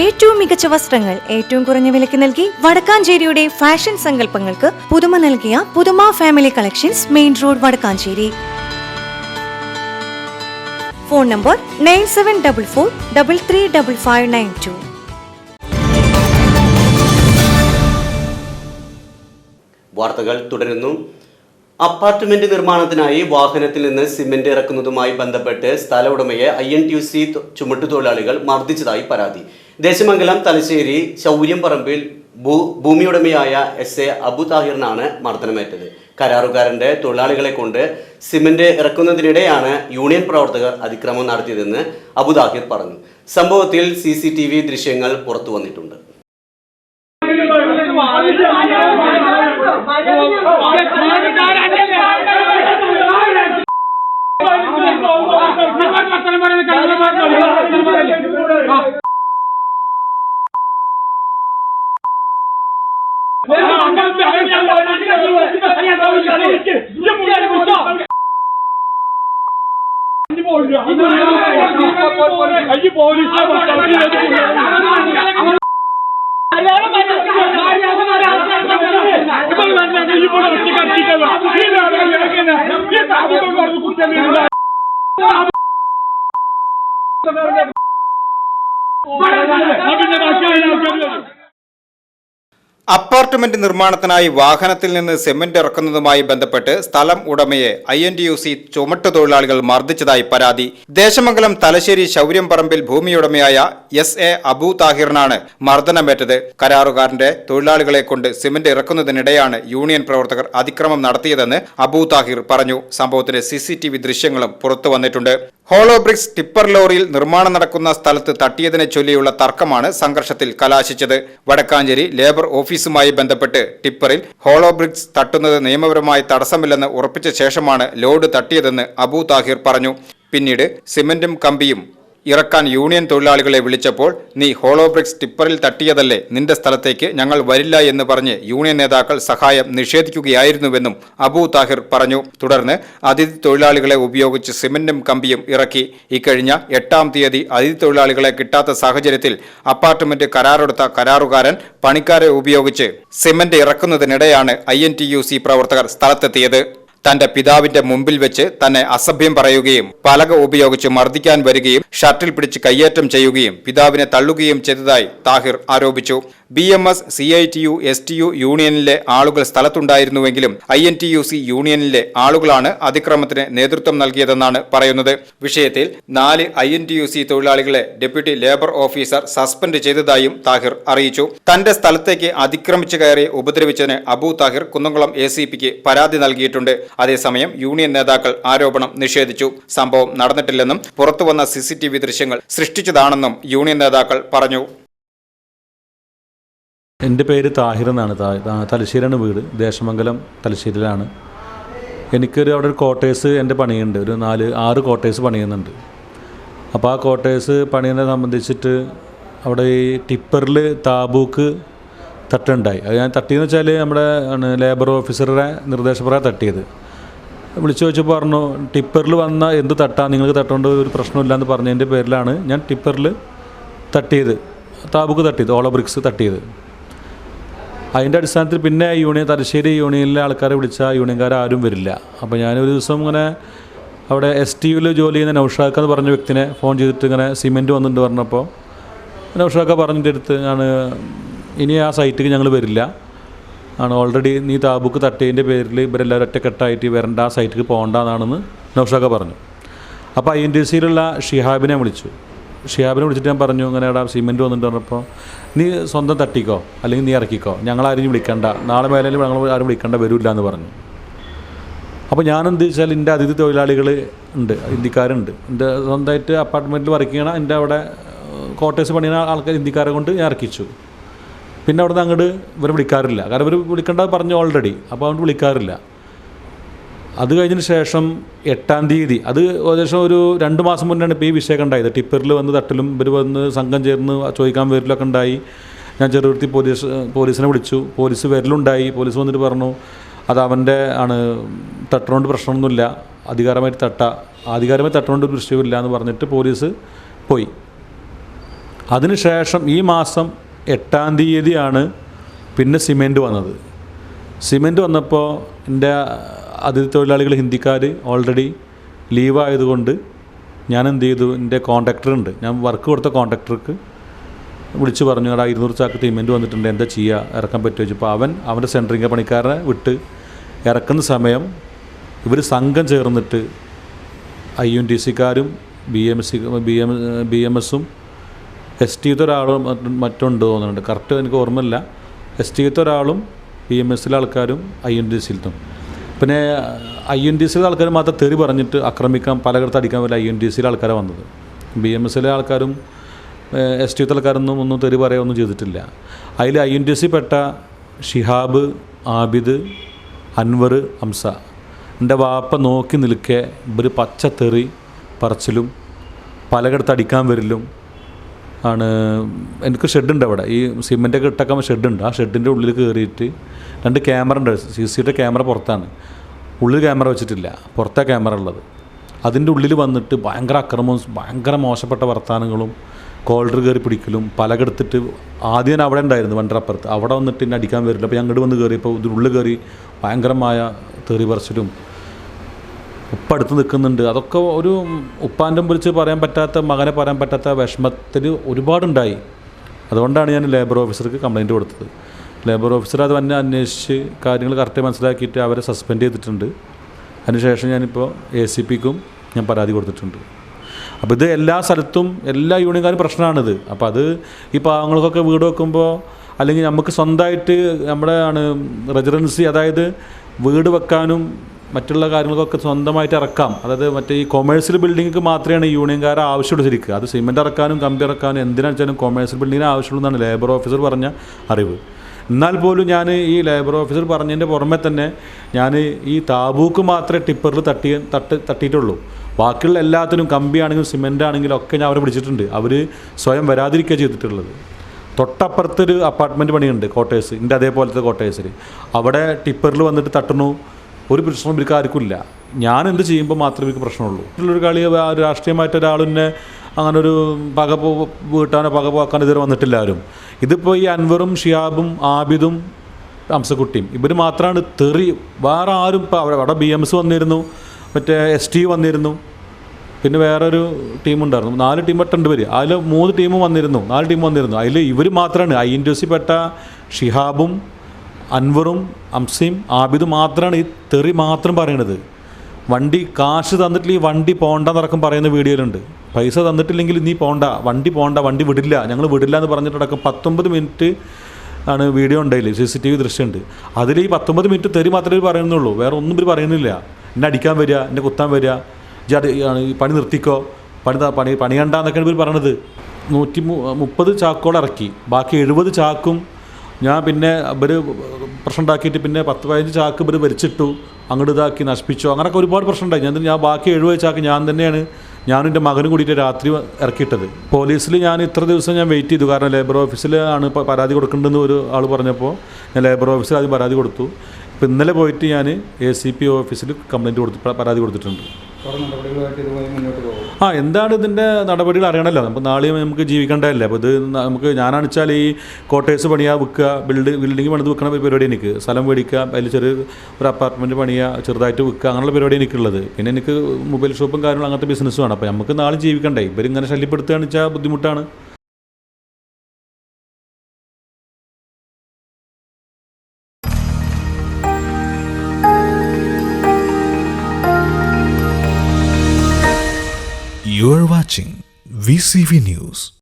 ഏറ്റവും മികച്ച വസ്ത്രങ്ങൾ ഏറ്റവും കുറഞ്ഞ വിലയ്ക്ക് നൽകി വടക്കാഞ്ചേരിയുടെ ഫാഷൻ സങ്കല്പങ്ങൾക്ക് പുതുമ നൽകിയ പുതുമ family collections main road Vadakkanchery. Phone number nine seven double four double three double five nine two വാർത്തകൾ തുടരുന്നു. അപ്പാർട്ട്മെന്റ് നിർമ്മാണത്തിനായി വാഹനത്തിൽ നിന്ന് സിമന്റ് ഇറക്കുന്നതുമായി ബന്ധപ്പെട്ട് സ്ഥല ഉടമയെ I N T U C ചുമട്ടുതൊഴിലാളികൾ മർദ്ദിച്ചതായി പരാതി. ദേശമംഗലം തലശ്ശേരി ശൗര്യംപറമ്പിൽ ഭൂ ഭൂമിയുടമയായ എസ് എ അബു താഹിറിനാണ് മർദ്ദനമേറ്റത്. കരാറുകാരന്റെ തൊഴിലാളികളെ കൊണ്ട് സിമന്റ് ഇറക്കുന്നതിനിടെയാണ് യൂണിയൻ പ്രവർത്തകർ അതിക്രമം നടത്തിയതെന്ന് അബു താഹിർ പറഞ്ഞു. സംഭവത്തിൽ സി സി ടി വി ദൃശ്യങ്ങൾ പുറത്തു വന്നിട്ടുണ്ട്. Abi ne başka bir şey yapıyorsun? Apartment നിർമ്മാണത്തിനായി വാഹനത്തിൽ നിന്ന് സിമന്റ് ഇറക്കുന്നതുമായി ബന്ധപ്പെട്ട് സ്ഥലം ഉടമയെ I N T U C ചുമട്ടുതൊഴിലാളികൾ മർദ്ദിച്ചതായി പരാതി. ദേശമംഗലം തലശ്ശേരി ശൗര്യംപറമ്പിൽ ഭൂമിയുടമയായ എസ് എ അബു താഹിറിനാണ് മർദ്ദനമേറ്റത്. കരാറുകാരന്റെ തൊഴിലാളികളെ കൊണ്ട് സിമന്റ് ഇറക്കുന്നതിനിടെയാണ് യൂണിയൻ പ്രവർത്തകർ അതിക്രമം നടത്തിയതെന്ന് അബു താഹിർ പറഞ്ഞു. സംഭവത്തിന്റെ സിസിടിവി ദൃശ്യങ്ങളും പുറത്തു വന്നിട്ടുണ്ട്. ഹോളോബ്രിക്സ് ടിപ്പർ ലോറിയിൽ നിർമ്മാണം നടക്കുന്ന സ്ഥലത്ത് തട്ടിയതിനെ ചൊല്ലിയുള്ള തർക്കമാണ് സംഘർഷത്തിൽ കലാശിച്ചത്. വടക്കാഞ്ചേരി ലേബർ ഓഫീസുമായി ബന്ധപ്പെട്ട് ടിപ്പറിൽ ഹോളോബ്രിക്സ് തട്ടുന്നത് നിയമപരമായി തടസ്സമില്ലെന്ന് ഉറപ്പിച്ച ശേഷമാണ് ലോഡ് തട്ടിയതെന്ന് അബു താഹിർ പറഞ്ഞു. പിന്നീട് സിമന്റും കമ്പിയും ഇറക്കാൻ യൂണിയൻ തൊഴിലാളികളെ വിളിച്ചപ്പോൾ നീ ഹോളോബ്രിക്സ് ടിപ്പറിൽ തട്ടിയതല്ലേ? നിന്റെ സ്ഥലത്തേക്ക് ഞങ്ങൾ വരില്ല എന്ന് പറഞ്ഞ് യൂണിയൻ നേതാക്കൾ സഹായം നിഷേധിക്കുകയായിരുന്നുവെന്നും അബൂ താഹിർ പറഞ്ഞു. തുടർന്ന് അതിഥി തൊഴിലാളികളെ ഉപയോഗിച്ച് സിമന്റും കമ്പിയും ഇറക്കി. ഇക്കഴിഞ്ഞ എട്ടാം തീയതി അതിഥി തൊഴിലാളികളെ കിട്ടാത്ത സാഹചര്യത്തിൽ അപ്പാർട്ട്മെന്റ് കരാറെടുത്ത കരാറുകാരൻ പണിക്കാരെ ഉപയോഗിച്ച് സിമന്റ് ഇറക്കുന്നതിനിടെയാണ് ഐ പ്രവർത്തകർ സ്ഥലത്തെത്തിയത്. തന്റെ പിതാവിന്റെ മുമ്പിൽ വെച്ച് തന്നെ അസഭ്യം പറയുകയും പലക ഉപയോഗിച്ച് മർദ്ദിക്കാൻ വരികയും ഷർട്ടിൽ പിടിച്ച് കയ്യേറ്റം ചെയ്യുകയും പിതാവിനെ തള്ളുകയും ചെയ്തതായി താഹിർ ആരോപിച്ചു. B M S C I T U S T U യൂണിയനിലെ ആളുകൾ സ്ഥലത്തുണ്ടായിരുന്നുവെങ്കിലും I N T U C യൂണിയനിലെ ആളുകളാണ് അതിക്രമത്തിന് നേതൃത്വം നൽകിയതെന്നാണ് പറയുന്നത്. വിഷയത്തിൽ നാല് I N T U C തൊഴിലാളികളെ ഡെപ്യൂട്ടി ലേബർ ഓഫീസർ സസ്പെൻഡ് ചെയ്തതായും താഹിർ അറിയിച്ചു. തന്റെ സ്ഥലത്തേക്ക് അതിക്രമിച്ചു കയറി ഉപദ്രവിച്ചതിന് അബു താഹിർ കുന്നംകുളം എ സി പിക്ക് പരാതി നൽകിയിട്ടുണ്ട്. അതേസമയം യൂണിയൻ നേതാക്കൾ ആരോപണം നിഷേധിച്ചു. സംഭവം നടന്നിട്ടില്ലെന്നും പുറത്തുവന്ന സി സി ദൃശ്യങ്ങൾ സൃഷ്ടിച്ചതാണെന്നും യൂണിയൻ നേതാക്കൾ പറഞ്ഞു. എന്റെ പേര് താഹിർ എന്നാണ്. തലശ്ശേരിയാണ് വീട്. ദേശമംഗലം തലശ്ശേരിയിലാണ്. എനിക്കൊരു അവിടെ ഒരു കോട്ടേഴ്സ് എന്റെ പണിയുണ്ട്. ഒരു നാല് ആറ് കോട്ടേഴ്സ് പണിയുന്നുണ്ട്. അപ്പോൾ ആ കോട്ടേഴ്സ് പണിയുന്നതിനെ സംബന്ധിച്ചിട്ട് അവിടെ ഈ ടിപ്പറിൽ താബൂക്ക് തട്ടുണ്ടായി. അത് ഞാൻ തട്ടിയെന്ന് വെച്ചാൽ നമ്മുടെ ലേബർ ഓഫീസറുടെ നിർദ്ദേശപ്രകാരം തട്ടിയത്. വിളിച്ചു വെച്ച് പറഞ്ഞു ടിപ്പറിൽ വന്ന എന്ത് തട്ടാ? നിങ്ങൾക്ക് തട്ടേണ്ട ഒരു പ്രശ്നമില്ല എന്ന് പറഞ്ഞതിന്റെ പേരിലാണ് ഞാൻ ടിപ്പറിൽ തട്ടിയത്. താബുക്ക് തട്ടിയത് ഓളോ ബ്രിക്സ് തട്ടിയത്. അതിന്റെ അടിസ്ഥാനത്തിൽ പിന്നെ യൂണിയൻ തലശ്ശേരി യൂണിയനിലെ ആൾക്കാരെ വിളിച്ചാൽ യൂണിയൻകാർ ആരും വരില്ല. അപ്പോൾ ഞാനൊരു ദിവസം ഇങ്ങനെ അവിടെ എസ് ടി യുവിൽ ജോലി ചെയ്യുന്ന നൗഷാക്ക എന്ന് പറഞ്ഞ വ്യക്തിനെ ഫോൺ ചെയ്തിട്ട് ഇങ്ങനെ സിമെന്റ് വന്നിട്ടുണ്ട് പറഞ്ഞപ്പോൾ നൗഷാക്ക പറഞ്ഞിട്ട് അടുത്ത് ഞാൻ ഇനി ആ സൈറ്റിക്ക് ഞങ്ങൾ വരില്ല. ആണ് ഓൾറെഡി നീ താബുക്ക് തട്ടിയതിന്റെ പേരിൽ ഇവരെല്ലാവരും ഒറ്റക്കെട്ടായിട്ട് വരണ്ട ആ സൈറ്റിൽ പോകണ്ടെന്നാണെന്ന് നൗഷാഖ പറഞ്ഞു. അപ്പോൾ ഐ എൻ ടി സിയിലുള്ള ഷിഹാബിനെ വിളിച്ചു. ഷിഹാബിനെ വിളിച്ചിട്ട് ഞാൻ പറഞ്ഞു ഇങ്ങനെ എടാ സിമെന്റ് വന്നിട്ട് പറഞ്ഞപ്പോൾ നീ സ്വന്തം തട്ടിക്കോ അല്ലെങ്കിൽ നീ ഇറക്കിക്കോ ഞങ്ങൾ ഞങ്ങളാരും വിളിക്കണ്ട നാളെ മേലും ഞങ്ങൾ ആരും വിളിക്കണ്ട വരില്ല എന്ന് പറഞ്ഞു. അപ്പോൾ ഞാൻ എന്ത് വെച്ചാൽ എന്റെ അതിഥി തൊഴിലാളികൾ ഉണ്ട് ഹിന്ദിക്കാരുണ്ട് എന്റെ സ്വന്തമായിട്ട് അപ്പാർട്ട്മെന്റിൽ വർക്ക് ചെയ്യണം എന്റെ അവിടെ ക്വാർട്ടേഴ്സ് പണിയുന്ന ആൾക്കാർ ഹിന്ദിക്കാരെ കൊണ്ട് ഞാൻ ഇറക്കിച്ചു. പിന്നെ അവിടെ നിന്ന് അങ്ങോട്ട് ഇവർ വിളിക്കാറില്ല. കാരണം ഇവർ വിളിക്കേണ്ടത് പറഞ്ഞു ഓൾറെഡി അപ്പോൾ അതുകൊണ്ട് വിളിക്കാറില്ല. അത് കഴിഞ്ഞതിന് ശേഷം എട്ടാം തീയതി അത് ഏകദേശം ഒരു രണ്ട് മാസം മുന്നാണ് ഇപ്പോൾ ഈ വിഷയമൊക്കെ ഉണ്ടായത്. ടിപ്പറിൽ വന്ന് തട്ടിലും ഇവർ വന്ന് സംഘം ചേർന്ന് ചോദിക്കാൻ വരലൊക്കെ ഉണ്ടായി. ഞാൻ ചെറുപുരത്തി പോലീസ് പോലീസിനെ വിളിച്ചു. പോലീസ് വരലുണ്ടായി. പോലീസ് വന്നിട്ട് പറഞ്ഞു അത് അവന്റെ ആണ്. തട്ടണോണ്ട് പ്രശ്നമൊന്നുമില്ല. അധികാരമായിട്ട് തട്ട. ആധികാരമായി തട്ടണോണ്ട് ഒരു വിഷയമില്ല എന്ന് പറഞ്ഞിട്ട് പോലീസ് പോയി. അതിനുശേഷം ഈ മാസം എട്ടാം തീയതിയാണ് പിന്നെ സിമെന്റ് വന്നത്. സിമെന്റ് വന്നപ്പോൾ എന്റെ അതിഥി തൊഴിലാളികൾ ഹിന്ദിക്കാർ ഓൾറെഡി ലീവായതുകൊണ്ട് ഞാൻ എന്ത് ചെയ്തു? എന്റെ കോൺട്രാക്ടർ ഉണ്ട്. ഞാൻ വർക്ക് കൊടുത്ത കോൺട്രാക്ടർക്ക് വിളിച്ചു പറഞ്ഞു എടാ ഇരുന്നൂറ് ചാക്ക് സിമെന്റ് വന്നിട്ടുണ്ട്. എന്താ ചെയ്യുക ഇറക്കാൻ പറ്റുമോ? ചോദിച്ചപ്പോൾ അവൻ അവന്റെ സെൻട്രിങ് പണിക്കാരനെ വിട്ട് ഇറക്കുന്ന സമയം ഇവർ സംഘം ചേർന്നിട്ട് I N T സിക്കാരും B M C B M B M എസും എസ് ടിത്തെ ഒരാളും മറ്റും- മറ്റുണ്ട് തോന്നുന്നുണ്ട് കറക്റ്റ് എനിക്ക് ഓർമ്മയില്ല. എസ് ടിത്തെ ഒരാളും പി എം എസിലെ ആൾക്കാരും ഐ എൻ ഡി സിയിലും പിന്നെ ഐ എൻ ഡി സിയിലെ ആൾക്കാർ മാത്രം തെറി പറഞ്ഞിട്ട് ആക്രമിക്കാൻ പലയിടത്ത് അടിക്കാൻ പറ്റില്ല ഐ എൻ ഡി സിയിലെ ആൾക്കാരാണ് വന്നത്. ബി എം എസിലെ ആൾക്കാരും എസ് ടി ആൾക്കാരൊന്നും ഒന്നും തെറി പറയുകയൊന്നും ചെയ്തിട്ടില്ല. അതിൽ ഐ എൻ ഡി സി പെട്ട ഷിഹാബ് ആബിദ് അൻവർ ഹംസ. എന്റെ വാപ്പ നോക്കി നിൽക്കെ ഇവർ തെറി പറച്ചിലും പലയിടത്ത് അടിക്കാൻ വരലും ആണ്. എനിക്ക് ഷെഡുണ്ട് അവിടെ. ഈ സിമെന്റൊക്കെ ഇട്ടക്കാൻ ഷെഡുണ്ട് ആ ഷെഡിന്റെ ഉള്ളിൽ കയറിയിട്ട് രണ്ട് ക്യാമറ ഉണ്ട്. സി സിയുടെ ക്യാമറ പുറത്താണ്. ഉള്ളിൽ ക്യാമറ വെച്ചിട്ടില്ല. പുറത്തെ ക്യാമറ ഉള്ളത്. അതിന്റെ ഉള്ളിൽ വന്നിട്ട് ഭയങ്കര അക്രമവും ഭയങ്കര മോശപ്പെട്ട വർത്തമാനങ്ങളും കോൾഡർ കയറി പിടിക്കലും പലകെടുത്തിട്ട് ആദ്യം അവിടെ ഉണ്ടായിരുന്നു വണ്ടറപ്പുറത്ത് അവിടെ വന്നിട്ട് എന്നെ അടിക്കാൻ വരില്ല. അപ്പോൾ അങ്ങോട്ട് വന്ന് കയറിയപ്പോൾ ഇതിനുള്ളിൽ കയറി ഭയങ്കരമായ തെറി പറച്ചിലും ഉപ്പ അടുത്ത് നിൽക്കുന്നുണ്ട്. അതൊക്കെ ഒരു ഉപ്പാന്റെ വിളിച്ച് പറയാൻ പറ്റാത്ത മകനെ പറയാൻ പറ്റാത്ത വിഷമത്തിൽ ഒരുപാടുണ്ടായി. അതുകൊണ്ടാണ് ഞാൻ ലേബർ ഓഫീസർക്ക് കംപ്ലയിന്റ് കൊടുത്തത്. ലേബർ ഓഫീസർ അത് തന്നെ അന്വേഷിച്ച് കാര്യങ്ങൾ കറക്റ്റ് മനസ്സിലാക്കിയിട്ട് അവരെ സസ്പെൻഡ് ചെയ്തിട്ടുണ്ട്. അതിനുശേഷം ഞാനിപ്പോൾ എ സി പിക്കും ഞാൻ പരാതി കൊടുത്തിട്ടുണ്ട്. അപ്പോൾ ഇത് എല്ലാ സ്ഥലത്തും എല്ലാ യൂണിയൻകാരും പ്രശ്നമാണിത്. അപ്പോൾ അത് ഈ പാവങ്ങൾക്കൊക്കെ വീട് വെക്കുമ്പോൾ അല്ലെങ്കിൽ നമുക്ക് സ്വന്തമായിട്ട് നമ്മുടെ ആണ് റെസിഡൻസി അതായത് വീട് വെക്കാനും മറ്റുള്ള കാര്യങ്ങൾക്കൊക്കെ സ്വന്തമായിട്ട് ഇറക്കാം. അതായത് മറ്റേ ഈ കൊമേഴ്സ്യൽ ബിൽഡിങ്ങൾക്ക് മാത്രമേ യൂണിയൻകാർ ആവശ്യമുള്ളൂ ശരിക്കും അത് സിമെന്റ് ഇറക്കാനും കമ്പി ഇറക്കാനും എന്തിനാണെന്ന് വെച്ചാലും കൊമേഴ്സ്യൽ ബിൽഡിങ്ങിന് ആവശ്യമുള്ളൂ എന്നാണ് ലേബർ ഓഫീസർ പറഞ്ഞ അറിവ്. എന്നാൽ പോലും ഞാൻ ഈ ലേബർ ഓഫീസർ പറഞ്ഞതിന്റെ പുറമെ തന്നെ ഞാൻ ഈ താബൂക്ക് മാത്രമേ ടിപ്പറിൽ തട്ടി തട്ട് തട്ടിയിട്ടുള്ളൂ. ബാക്കിയുള്ള എല്ലാത്തിനും കമ്പിയാണെങ്കിലും സിമെന്റ് ആണെങ്കിലും ഒക്കെ ഞാൻ അവരെ പിടിച്ചിട്ടുണ്ട്. അവർ സ്വയം വരാതിരിക്കുക ചെയ്തിട്ടുള്ളത്. തൊട്ടപ്പുറത്തൊരു അപ്പാർട്ട്മെന്റ് പണിയുണ്ട് കോട്ടേഴ്സ് എന്റെ അതേപോലത്തെ കോട്ടേഴ്സിൽ അവിടെ ടിപ്പറിൽ വന്നിട്ട് തട്ടണു ഒരു പ്രശ്നം ഇവർക്ക് ആർക്കുമില്ല. ഞാൻ എന്ത് ചെയ്യുമ്പോൾ മാത്രമേ എനിക്ക് പ്രശ്നമുള്ളൂ. മറ്റുള്ളൊരു കളി രാഷ്ട്രീയമായിട്ട് ഒരാളിനെ അങ്ങനെ ഒരു പക വീട്ടാനോ പക പോക്കാനോ ഇതുവരെ വന്നിട്ടില്ല ആരും. ഇതിപ്പോൾ ഈ അൻവറും ഷിയാബും ആബിദും അംസക്കുട്ടിയും ഇവർ മാത്രമാണ് തെറി വേറെ ആരും ഇപ്പോൾ അവിടെ അവിടെ ബി എം എസ് വന്നിരുന്നു മറ്റേ എസ് ടി വന്നിരുന്നു പിന്നെ വേറൊരു ടീമുണ്ടായിരുന്നു നാല് ടീം രണ്ട് പേര് അതിൽ മൂന്ന് ടീമും വന്നിരുന്നു നാല് ടീം വന്നിരുന്നു അതിൽ ഇവർ മാത്രമാണ് ഐ എൻ ടി സി പെട്ട ഷിഹാബും അൻവറും അംസയും ആബിദും മാത്രമാണ് ഈ തെറി മാത്രം പറയണത്. വണ്ടി കാശ് തന്നിട്ടില്ല ഈ വണ്ടി പോണ്ടെന്നടക്കം പറയുന്ന വീഡിയോയിലുണ്ട്. പൈസ തന്നിട്ടില്ലെങ്കിൽ നീ പോണ്ട വണ്ടി പോണ്ട വണ്ടി വിടില്ല ഞങ്ങൾ വിടില്ല എന്ന് പറഞ്ഞിട്ടടക്കം പത്തൊമ്പത് മിനിറ്റ് ആണ് വീഡിയോ ഉണ്ടായില്ലേ സി സി ടി വി ദൃശ്യമുണ്ട്. അതിൽ ഈ പത്തൊമ്പത് മിനിറ്റ് തെറി മാത്രമേ പറയുന്നുള്ളൂ വേറെ ഒന്നും ഇവർ പറയുന്നില്ല. എന്നെ അടിക്കാൻ വരിക എന്നെ കുത്താൻ വരിക ഈ പണി നിർത്തിക്കോ പണി പണി പണി പണിയണ്ടെന്നൊക്കെയാണ് ഇവർ പറയണത്. നൂറ്റി മുപ്പത് ചാക്കോടെ ഇറക്കി ബാക്കി എഴുപത് ചാക്കും ഞാൻ പിന്നെ ഇവർ പ്രശ്നം ഉണ്ടാക്കിയിട്ട് പിന്നെ പത്ത് പതിനഞ്ച് ചാക്ക് ഇവർ വലിച്ചിട്ടു അങ്ങോട്ട് ഇതാക്കി നശിപ്പിച്ചു. അങ്ങനെയൊക്കെ ഒരുപാട് പ്രശ്നം ഉണ്ടായി. ഞാൻ ഞാൻ ബാക്കി എഴുപത് ചാക്ക് ഞാൻ തന്നെയാണ് ഞാനും എന്റെ മകനും കൂടിയിട്ട് രാത്രി ഇറക്കിയിട്ടത്. പോലീസിൽ ഞാൻ ഇത്ര ദിവസം ഞാൻ വെയിറ്റ് ചെയ്തു. കാരണം ലേബർ ഓഫീസിലാണ് പരാതി കൊടുക്കേണ്ടതെന്ന് ഒരു ആൾ പറഞ്ഞപ്പോൾ ഞാൻ ലേബർ ഓഫീസിൽ ആദ്യം പരാതി കൊടുത്തു. ഇപ്പോൾ ഇന്നലെ പോയിട്ട് ഞാൻ എ സി പി ഓഫീസിൽ കംപ്ലയിന്റ് കൊടുത്ത് പരാതി കൊടുത്തിട്ടുണ്ട്. ആ എന്താണ് ഇതിന്റെ നടപടികൾ അറിയണമല്ലോ നമുക്ക് നാളെയും നമുക്ക് ജീവിക്കേണ്ടതല്ലേ? അപ്പോൾ ഇത് നമുക്ക് ഞാനാണെച്ചാൽ ഈ കോട്ടേഴ്സ് പണിയാ വിൽക്കുക ബിൽഡ് ബിൽഡിംഗ് പണിത് വിൽക്കണ പരിപാടി എനിക്ക്. സ്ഥലം മേടിക്കുക അതിൽ ചെറിയ ഒരു അപ്പാർട്ട്മെന്റ് പണിയുക ചെറുതായിട്ട് വിൽക്കുക അങ്ങനെയുള്ള പരിപാടി എനിക്കുള്ളത്. പിന്നെ എനിക്ക് മൊബൈൽ ഷോപ്പും കാര്യങ്ങളും അങ്ങനത്തെ ബിസിനസ്സുമാണ് അപ്പോൾ നമുക്ക് നാളെ ജീവിക്കണ്ടേ? ഇവരിങ്ങനെ ശല്യപ്പെടുത്തുകയാണെന്ന് വെച്ചാൽ ബുദ്ധിമുട്ടാണ്. VCV News.